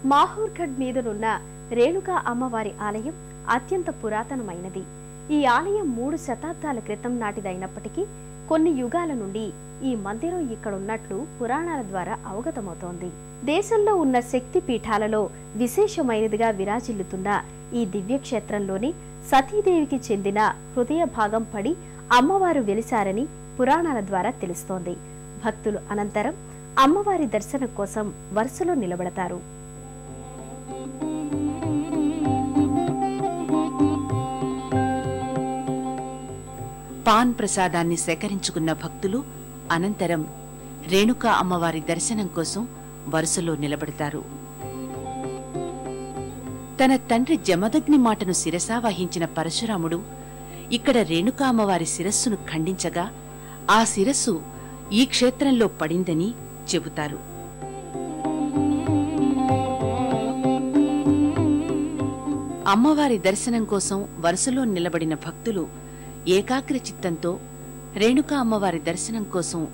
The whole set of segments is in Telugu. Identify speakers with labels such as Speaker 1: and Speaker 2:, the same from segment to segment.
Speaker 1: మాహూర్ఘడ్ మీదనున్న రేణుకా అమ్మవారి ఆలయం అత్యంత పురాతనమైనది. ఈ ఆలయం మూడు శతాబ్దాల క్రితం నాటిదైనప్పటికీ కొన్ని యుగాల నుండి ఈ మందిరం ఇక్కడ ఉన్నట్లు పురాణాల ద్వారా అవగతమవుతోంది. దేశంలో ఉన్న శక్తి పీఠాలలో విశేషమైనదిగా విరాజిల్లుతున్న ఈ దివ్యక్షేత్రంలోని సతీదేవికి చెందిన హృదయ భాగం పడి అమ్మవారు వెలిశారని పురాణాల ద్వారా తెలుస్తోంది. భక్తులు అనంతరం అమ్మవారి దర్శనం కోసం వరుసలో నిలబడతారు.
Speaker 2: పాన్ ప్రసాదాన్ని సేకరించుకున్న భక్తులు అనంతరం రేణుకా అమ్మవారి దర్శనం కోసం వరుసలో నిలబడతారు. తన తండ్రి జమదగ్ని మాటను శిరసా వహించిన పరశురాముడు ఇక్కడ రేణుకా అమ్మవారి శిరస్సును ఖండించగా ఆ శిరస్సు ఈ క్షేత్రంలో పడిందని చెబుతారు. అమ్మవారి దర్శనం కోసం వరుసలో నిలబడిన భక్తులు ఏకాగ్ర చిత్తంతో రేణుకా అమ్మవారి దర్శనం కోసం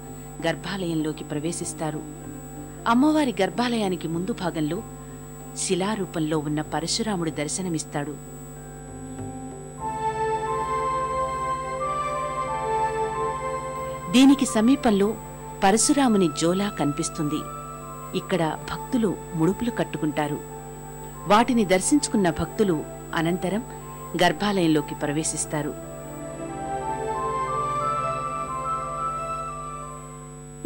Speaker 2: గర్భాలయంలోకి ప్రవేశిస్తారు. అమ్మవారి గర్భాలయానికి ముందు భాగంలో శిలారూపంలో ఉన్న పరశురాముడు దర్శనమిస్తాడు. దీనికి సమీపంలో పరశురాముని జోలా కనిపిస్తుంది. ఇక్కడ భక్తులు ముడుపులు కట్టుకుంటారు. వాటిని దర్శించుకున్న భక్తులు అనంతరం గర్భాలయంలోకి ప్రవేశిస్తారు.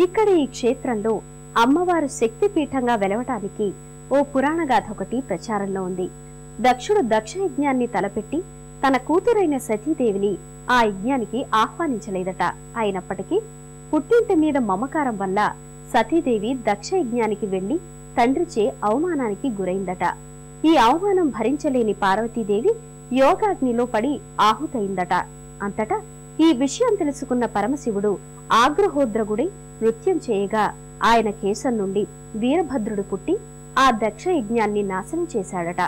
Speaker 1: ఇక్కడ ఈ క్షేత్రంలో అమ్మవారు శక్తి పీఠంగా వెలవటానికి ఓ పురాణగాథ ఒకటి ప్రచారంలో ఉంది. దక్షుడు దక్ష యజ్ఞాన్ని తలపెట్టి తన కూతురైన సతీదేవిని ఆ యజ్ఞానికి ఆహ్వానించలేదట. అయినప్పటికీ పుట్టింటి మీద మమకారం వల్ల సతీదేవి దక్ష యజ్ఞానికి వెళ్ళి తండ్రిచే అవమానానికి గురైందట. ఈ అవమానం భరించలేని పార్వతీదేవి యోగాగ్నిలో పడి ఆహుతయిందట. అంతటా ఈ విషయం తెలుసుకున్న పరమశివుడు ఆగ్రహోద్రగుడై నృత్యం చేయగా ఆయన కేశం నుండి వీరభద్రుడు పుట్టి ఆ దక్ష యజ్ఞాన్ని నాశనం చేశాడట.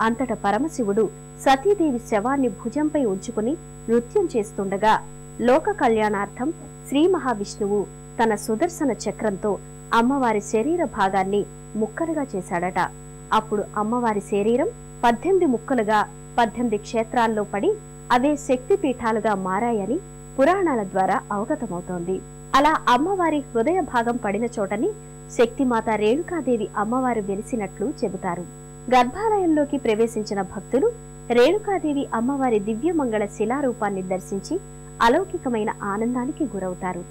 Speaker 1: అంతట పరమశివుడు సతీదేవి శవాన్ని భుజంపై ఉంచుకుని నృత్యం చేస్తుండగా లోక కళ్యాణార్థం శ్రీ మహావిష్ణువు తన సుదర్శన చక్రంతో అమ్మవారి శరీర భాగాన్ని ముక్కలుగా చేశాడట. అప్పుడు అమ్మవారి శరీరం పద్దెనిమిది ముక్కలుగా పద్దెనిమిది క్షేత్రాల్లో పడి అవే శక్తిపీఠాలుగా మారాయని పురాణాల ద్వారా అవగతమవుతోంది. అలా అమ్మవారి హృదయ భాగం పడిన చోటని శక్తిమాత రేణుకాదేవి అమ్మవారు వెలిసినట్లు చెబుతారు. గర్భాలయంలోకి ప్రవేశించిన భక్తులు రేణుకాదేవి అమ్మవారి దివ్యమంగళ శిలారూపాన్ని దర్శించి అలౌకికమైన ఆనందానికి గురవుతారు.